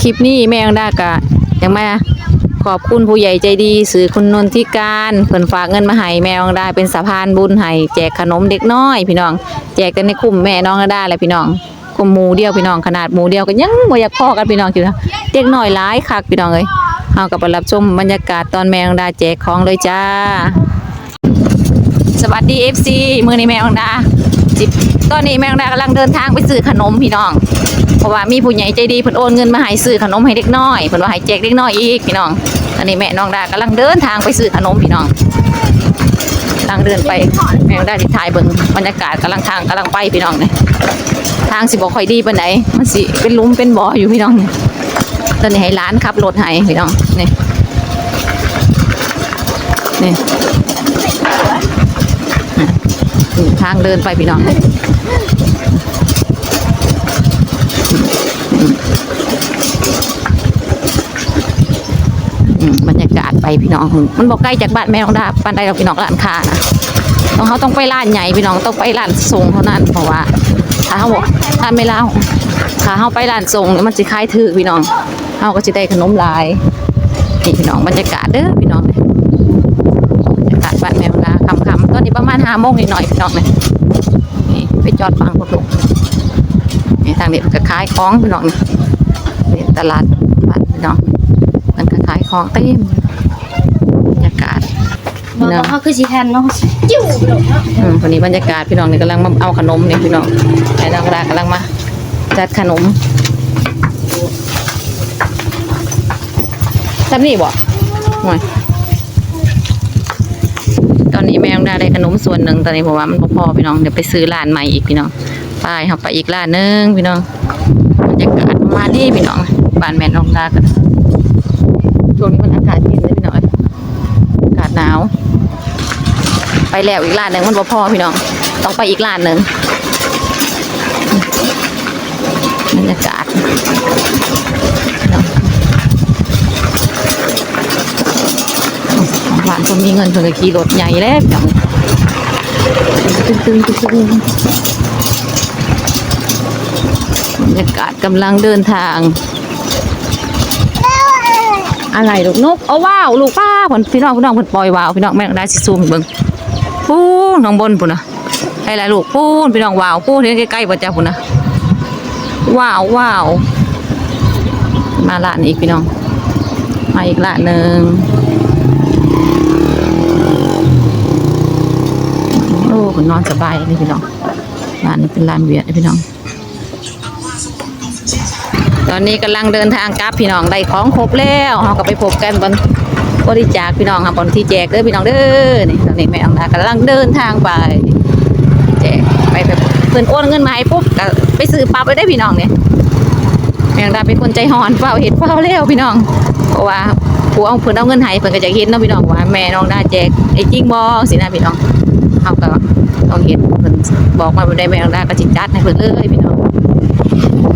คลิปนี้แม่ยังได้กะยังมาขอบคุณผู้ใหญ่ใจดีสื่อคุณนนทิการเพิ่นฝากเงินมาให้แม่น้องได้เป็นสะพานบุญให้แจกขนมเด็กน้อย พี่น้อง แจกกันในกลุ่มแม่น้องได้แหละพี่น้องกลุ่มหมูเดียวพี่น้องขนาดหมูเดียวก็ยังบ่อยากพอกันพี่น้องอยู่นะเด็กน้อยหลายคักพี่น้องเอ้ยเฮาก็ไปรับชมบรรยากาศตอนแม่น้องได้แจกของเลยจ้า สวัสดี FC มือนี้แม่น้องดา จิบตอนนี้แม่น้องดากำลังเดินทางไปซื้อขนมพี่น้อง เพราะว่ามีผู้ใหญ่ใจดีเพิ่นโอนเงินมาให้ซื้อขนมให้เด็กน้อยเพิ่นว่าให้แจกเด็กน้อยอีกพี่น้องตอนนี้แม่น้องดากำลังเดินทางไปซื้อขนมพี่น้องกำลังเดินไปแม่น้องดาที่ถ่ายเบิ่งบรรยากาศกำลังทางกำลังไปพี่น้องเนี่ยทางสิบ่ค่อยดีปานใดมันสิเป็นลุมเป็นบ่ออยู่พี่น้องเนี่ยตอนนี้ให้ร้านขับรถให้พี่น้องนี่นี่ ทางเดินไปพี่น้องอืมบรรยากาศไปพี่น้อง มันบอกใกล้จากบ้านแม่น้องดาปานใดเราพี่น้องร้านค้านะต้องเขาต้องไปร้านใหญ่พี่น้องต้องไปร้านทรงเท่านั้นเพราะว่าถ้าเขาบอกถ้าไม่เล่าถ้าเขาไปร้านทรงมันจะคล้ายถือพี่น้องเขาก็จะได้ขนมลายนี่พี่น้องบรรยากาศเด้อพี่น้อง บรรยากาศบ้านแม่เวลาคำคำๆ ตอนนี้ประมาณห้าโมงนิดหน่อยพี่น้องเลยนี่ไปจอดฟังพวกลูกนี่ทางนี้มันก็ขายของพี่น้องนี่นี่ตลาดบ้านพี่น้องมันก็ขายของเต็มบรรยากาศบางเขาคือสีแทนเนาะจิ้วเนาะอืมวันนี้บรรยากาศพี่น้องนี่กำลังมาเอาขนมเนี่ยพี่น้องไอ้นางรากำลังมาจัดขนมจำนี่บ่ห่วยตอน นี้แม่ยังได้ได้ขนมส่วนหนึ่งตอนนี้ผมว่ามันพอพี่น้องเดี๋ยวไปซื้อร้านใหม่อีกพี่น้องไปครับไปอีกร้านหนึงพี่น้องบรรยากาศประมาณนี้พี่น้องบ้านแม่น้องดากันช่วงนี้มันอากาศเย็นเลยพี่น้องอากาศหนาว ไปแล้วอีกร้านหนึ่งมันพอพี่น้อง ต้องไปอีกร้านหนึ่งบรรยากาศพี่น้องของหวานคนมีเงินเพิ่นก็ขี่รถใหญ่แล้วพี่น้องตึ้งตึ้งตึ้งตึ้งบรรยากาศกำลังเดินทาง อะไรลูกนกเอาว้าวลูกป้าผนพี่น้องพี่น้องเพิ่นปล่อยว้าวพี่น้องแม่งได้สิซูมเบิ่งปูนน้องบนพุ่นน่ะให้หลายลูกปูนพี่น้องว้าวปูนเห็นใกล้ๆบ่จ้าพุ่นน่ะว้าวว้าวมาร้านอีกพี่น้อง มาอีกร้านหนึ่งโอ้ คนนอนสบายเลยพี่น้องร้านนี้เป็นร้านเวียดเลยพี่น้อง ตอนนี้กำลังเดินทางกลับพี่น้องได้ของครบแล้วเราก็ไปพบกันบนบริจาคพี่น้องครับบนที่แจกเด้อพี่น้องเด้อนี่ตอนนี้แม่องดากำลังเดินทางไปแจกไปแบบเพิ่นโอนเงินมาให้ปุ๊บก็ไปซื้อปั๊บเลยได้พี่น้องเนี่ยแม่องดาเป็นคนใจห่อนเฝ้าเห็ดเฝ้าเร็วพี่น้อง เพราะว่าผู้เอาเพิ่นเอาเงินให้เพิ่นก็จะเห็นเนาะพี่น้องว่าแม่น้องดาแจกไอ้จริงบ่สินะพี่น้อง ต้องเห็นเพิ่นบอกมาบ่ได้แม่น้องดาก็สิจัดให้เพิ่นเลยพี่น้อง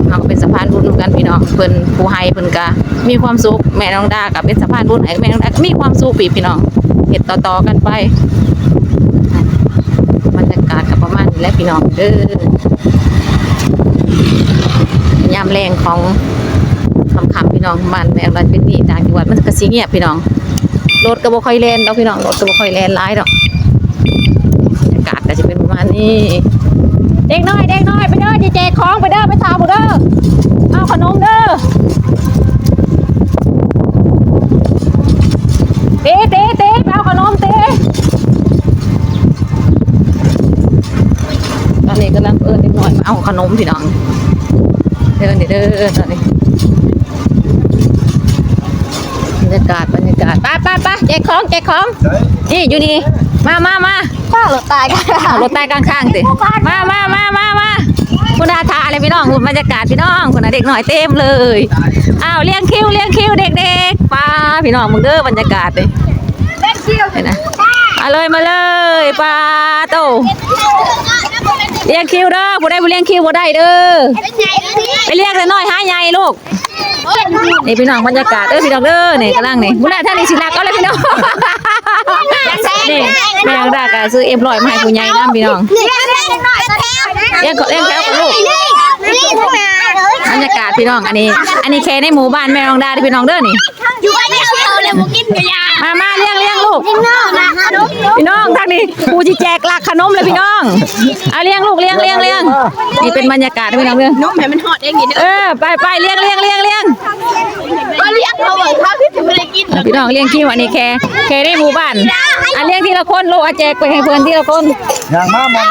เราก็เป็นสะพานบุญกันพี่น้องเพิ่นผู้ให้เพิ่นก็มีความสุขแม่น้องดาก็เป็นสะพานบุญให้แม่น้องดามีความสุขปีพี่น้องเฮ็ดต่อๆกันไปบรรยากาศก็ประมาณนี้แหละพี่น้องเด้อยามแรงของคำๆพี่น้องบ้านแม่บ้านเป็นนี่ต่างจังหวัดมันก็สิเงียบพี่น้องรถก็บ่ค่อยแล่นดอกพี่น้องรถก็บ่ค่อยแล่นหลายดอกาศก็จะเป็นประมาณนี้ เด็กน้อยเด็กน้อยไปเด้อจะแจกของไปเด้อไปสาวบุเด้อเอาขนมเด้อเต้เต้เต้เอาขนมเต้ตอนนี้กำลังเอิญเด็กน้อยมาเอาขนมพี่น้องเดินเด้อตอนนี้บรรยากาศบรรยากาศไปไปไป แจกของแจกของ นี่อยู่นี่ มามามาป้าหลดตายกันเอารถใต้ข้างๆสิมามามามามาคุณอาทาอะไรพี่น้องคุณบรรยากาศพี่น้องคุณอาเด็กหน่อยเต็มเลยอ้าวเลี้ยงคิวเลี้ยงคิวเด็กๆป้าพี่น้องมึงเด้อบรรยากาศเลยเล่นคิวเห็นนะมาเลยมาเลยป้าโตเลี้ยงคิวเด้อผู้ใดบ่เลี้ยงคิวบ่ได้เด้อเป็นไงนี่ไปเรียกเลยน้อยหาใหญ่ลูก นี่พี่น้องบรรยากาศเด้อพี่น้องเด้อนี่กำลังนี่บุญนาท่านนี่สินักเอาเลยพี่น้องนี่แม่ยังได้ก็ซื้อเอ็มร้อยมาให้ผู้ใหญ่นํพี่น้องเล่ บรรยากาศพี่น้องอันนี้ อันนี้แค่ในหมู่บ้านแม่น้องดาที่พี่น้องเด้อนี่อยู่บ้นเนี้ยเอาเลยบุกินกระยามามาเลี้ยงเลี้ยงลูกพี่น้องทางนี้ปูจีแจกลักขนมเลยพี่น้องเอาเลี้ยงลูกเลี้ยงเลี้ยงเลี้ยงนี่เป็นบรรยากาศพี่น้องเด้อนมให้มันหอดเองนี่เออไปไปเลี้ยงเลี้ยงเลี้ยงเลี้ยงเลี้ยงเขาเหมือนข้าวที่ถึงไม่ได้กินพี่น้องเลี้ยงขี้วันนี้แค่แค่ในหมู่บ้านอันเลี้ยงที่ละคนลูกอาแจกไปให้เพื่อนที่ละคนอย่างมากมัน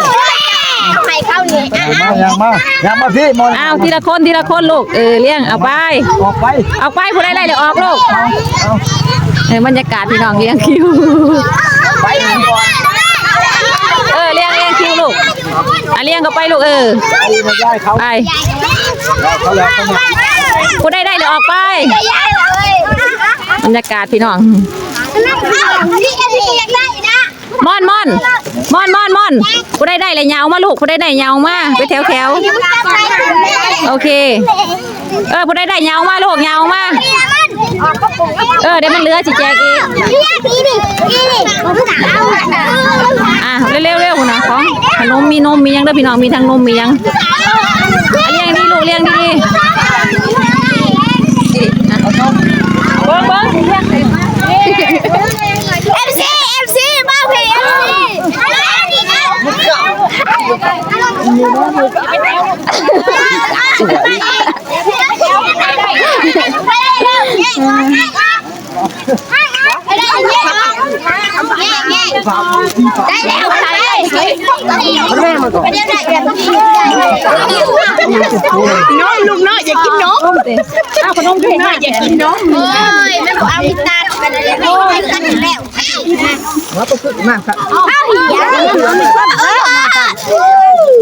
ให้เข้านี่อะอ่ยางมายังมาพี่มอนเอาทีละคนทีละคนลูกเออเลี้ยงเอาไป ออกไปเอาไปผู้ใดไล่เลยออกลูกเออบรรยากาศพี่น้องเลี้ยงคิว ไปเลยก่อเออเลี้ยงเลี้ยงคิวลูกอะเลี้ยงก็ไปลูกเออเอามย้ายเขาไปเขาแล้เขามาผู้ใดได้เลยออกไป ยายเลยบรรยากาศพี่น้องมอนมอน มอนมอนมอนผู้ได้ได้เลยยาวมาลูกผู้ได้ได้ยาวมาไปแถวแถวโอเค เออผู้ได้ได้ยาวมาลูกยาวมาเออเดี๋ยวมันเลือจีแจกอีกอะเร็วๆเร็วน่ะของขนมมีนมมียังได้พี่น้องมีทั้งนมมียังเลี้ยงดีลูกเลี้ยงดีเบิ้งเบิ้ง นี่นะลูกสวยได้แล้วไปแม่มาก่อนน้องลูกน้อยอย่ากินน้อ้าวขนมลูกน้อยอย่ากินน้อมเอ้ยแม่บอกเอาตาไปเลยไปตันแล้วว่าก็คือมากครับอ้าวเหี้ยเออ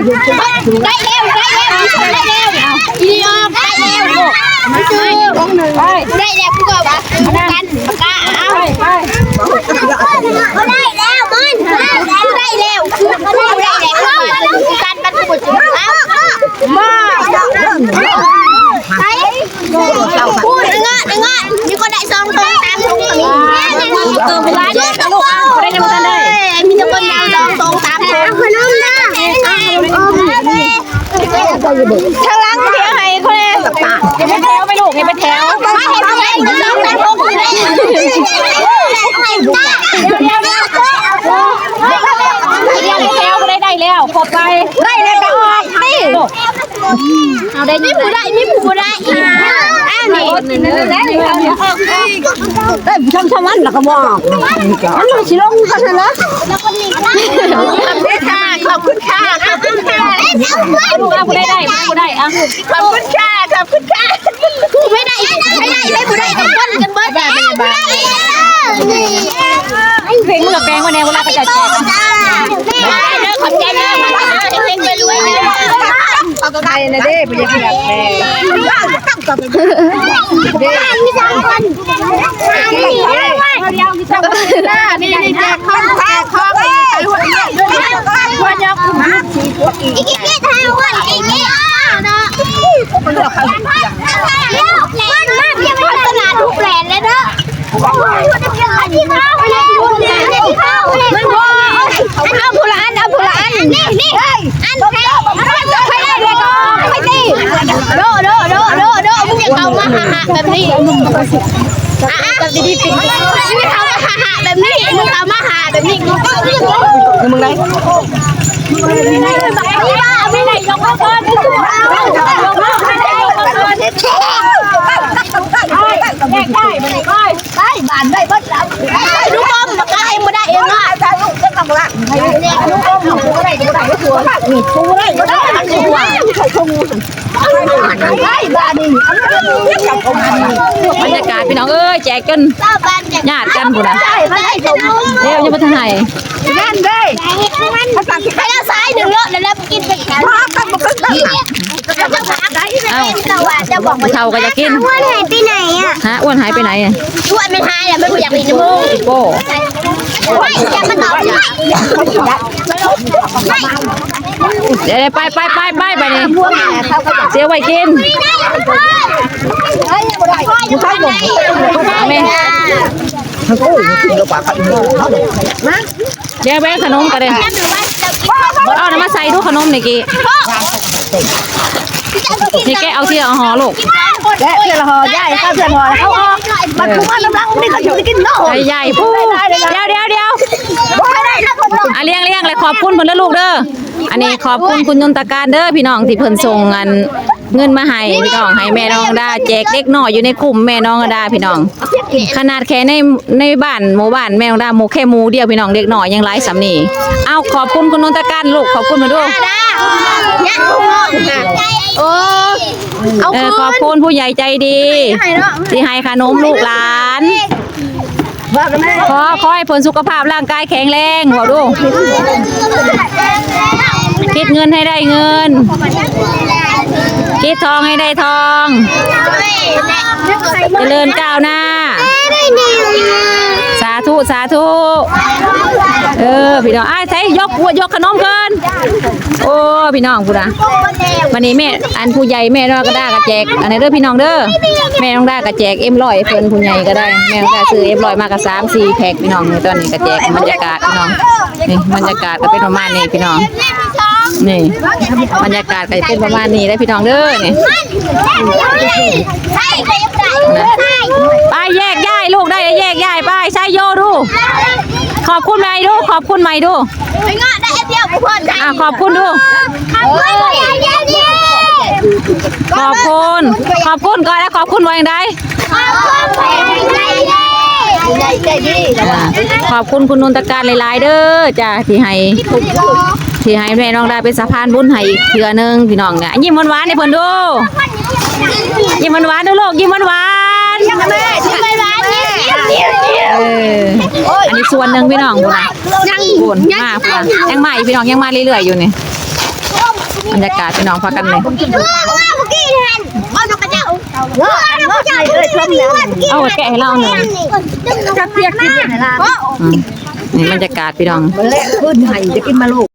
ได้เร็วได้เร็วได้เร็วอีออมได้เร็วไม่ซื้อไปได้เร็วกูก็ว่ากันปากกาเอาไปไปเขาได้แล้วมันได้แล้วได้แล้วกันมันกูจะเอามาไปพูดงะงะมีคนได้ซองตรงตามตรงนี้ เติมเวลาเด้อลูกเอาได้ยังบ่ทันได้ มีแต่คนเอาซองตรงตามตรงขนมนะ ข้างล่างเพียงให้คนเองอย่าไปแถวไปลูกอย่าไปแถวมาให้ผู้ใหญ่ซองตามตรงเลยเดี๋ยวเดี๋ยวเดี๋ยวแถวก็ได้ได้แล้วครบไปได้แล้วก็ออกนี่เอาได้ไม่ผู้ได้ไม่ผู้ได้อีกอ้าวนี่ได้ชมชมวันแล้วก็บอกมันไม่ชิลงกันนะแล้วก็นี่ ขอบคุณค่ะขอบคุณค่ะขอบคุณค่ะลูกเอากูได้ได้กูได้อะขอบคุณค่ะขอบคุณค่ะไม่ได้ไม่ได้ไม่ผู้ได้กันเบิ้ลกันเบิ้ลได้ไม่ได้เพลงมึงกับแปลงมาแนวเวลาก็จะแจกได้เด้อขอบใจเด้อเฮงๆรวยๆเด้อเอาตัวไทยนะเด้ไปยังไงแม่มีสามคนนี่นี่นี่แจกข้าวแจกข้าวไปหัวเนี่ยหัวยกมาอีก กี่ทางวันอีกกี่เนาะมันมาเพียงพัฒนาทุกแบรนด์เลยเด้อที่เขาที่เขามันพอเอาผู้ละอันเอา ผู้ละอันนี่นี่อันแพ้ไม่ได้เลยก็ไม่ดีโดโดโดโดโดมึงอย่าเอามาหาหาแบบนี้อะแบบดีๆปิดมึงเขามาหาหาแบบนี้มึงเขามาหาแบบนี้มึงก็เรื่องมึงไหนไม่ได้ไม่ได้ยกมือก่อนยกมือก่อนยกมือก่อนแยกได้ไม่ได้ก้อยได้บานได้เบิดแล้วลูกอมปากกาเองไม่ได้เองอะลูกจะต้องละลูกอมกูได้กูได้กูชัวร์นี่กูได้กูได้กูได้บ้านนี่ บรรยากาศพี่น้องเอ้ยแจกจนเจ้าบ้านญาติกันพุ่นน่ะเดี๋ยวจะมาทางไหนนั่นเลยมันตักไปแล้วซ้ายหนึ่งเลอะแล้วแล้วกินไปแขนมากันมากันจะพักได้ไหมเราอะจะบอกเท่าก็จะกินอ้ว่าหายไปไหนอะฮะอ้วนหายไปไหนอะชวนมันหายแหละมันอยากกินน้ำมูกโก้ไม่จะมาตอบไม่ เดี๋ยวไปไปไปไปไปนี่เสียไว้กินแม่เดี๋ยวแบ่งขนมกันเลยเอาน้ำมาใส่ดูขนมนี่กี่นี่แกเอาเที่เอาห่อลูกและเพื่อนหอย่ายข้าวเพื่อนหอเขาออกมันคุ้มว่าน้ำรังนี่เขาอยู่กินเนาะใหญ่ใหญ่ๆพูดเดี๋ยวเดี๋ยวเดี๋ยวอะเลี้ยงเลี้ยงเลยขอบคุณเพิ่นเด้อลูกเด้อ อันนี้ขอบคุณคุณยนตการเด้อพี่น้องที่เพิ่นส่งอันเงินมาให้พี่น้องให้แม่น้องดาแจกเด็กน้อยอยู่ในกลุ่มแม่น้องดาพี่น้อง ขนาดแค่ในในบ้านหมู่บ้านแม่น้องดาหมู่แค่หมู่เดียวพี่น้องเด็กน้อยยังหลายสำนีเอาขอบคุณคุณนนตการลูกขอบคุณมาด้วยโอ้เอาขอบคุณผู้ใหญ่ใจดีที่ให้ขนมลูกหลาน ขอขอให้ผลสุขภาพร่างกายแข็งแรงบอกดู คิดเงินให้ได้เงิน คิดทองให้ได้ทอง เจริญก้าวหน้า สา ธุสาธุเออพี่น้องไอ้ใช้ยกยกขนมเกินโอ้พี่น้องพูดนะวันนี้แม่อันผู้ใหญ่แม่น้องก็ได้กระแจกอันนี้เด้อพี่น้องเด้อแม่น้องได้กระแจกเอ็มร้อยเพิ่นผู้ใหญ่ก็ได้แม่น้องได้ซื้อเอ็มร้อยมากระสามสี่แพ็คพี่น้องนี่ตอนนี้กระแจกบรรยากาศพี่น้องนี่บรรยากาศก็เป็นประมาณนี้พี่น้องนี่บรรยากาศก็จะเป็นประมาณนี้ได้พี่น้องเด้อนี่ใช่ใช่ใช่ไปแยก ย้ายลูกได้แล้วแยกย้ายไปใช้โยดู ขอบคุณใหม่ดู ขอบคุณใหม่ดูไปงอได้เดียวกูพอใจอะขอบคุณดู ขอบคุณเย้เย้เย้ขอบคุณ ขอบคุณก่อนแล้วขอบคุณว่าอย่างไรขอบคุณใจเย้ใจดีอ่าขอบคุณคุณนนตการหลายๆเด้อจ้าที่ให้ที่ให้แม่น้องได้เป็นสะพานบุญให้อีกเทื่อนึงพี่น้องเนี่ยยิ้มหวานๆให้เพิ่นดูยิ้มหวานๆดูลูกยิ้มหวานๆ แม่ทำไมร้านนี้เดี๋ยวเดี๋ยว เอออันนี้ ส่วนหนึ่งพี่น้องบุญนะยังบุญมากบุญยังมาอีกพี่น้องยังมาเรื่อยๆอยู่นี่บรรยากาศพี่น้องพากันเลยเออเมื่อกี้แทนเอานกกระเจ้าเออเอานกกระเจ้าเลยชมแล้วเอาแกะให้เราหน่อยจะเพียกกินเนี่ยล่ะอืมนี่บรรยากาศพี่น้องขึ้นให้จะกินมาลูก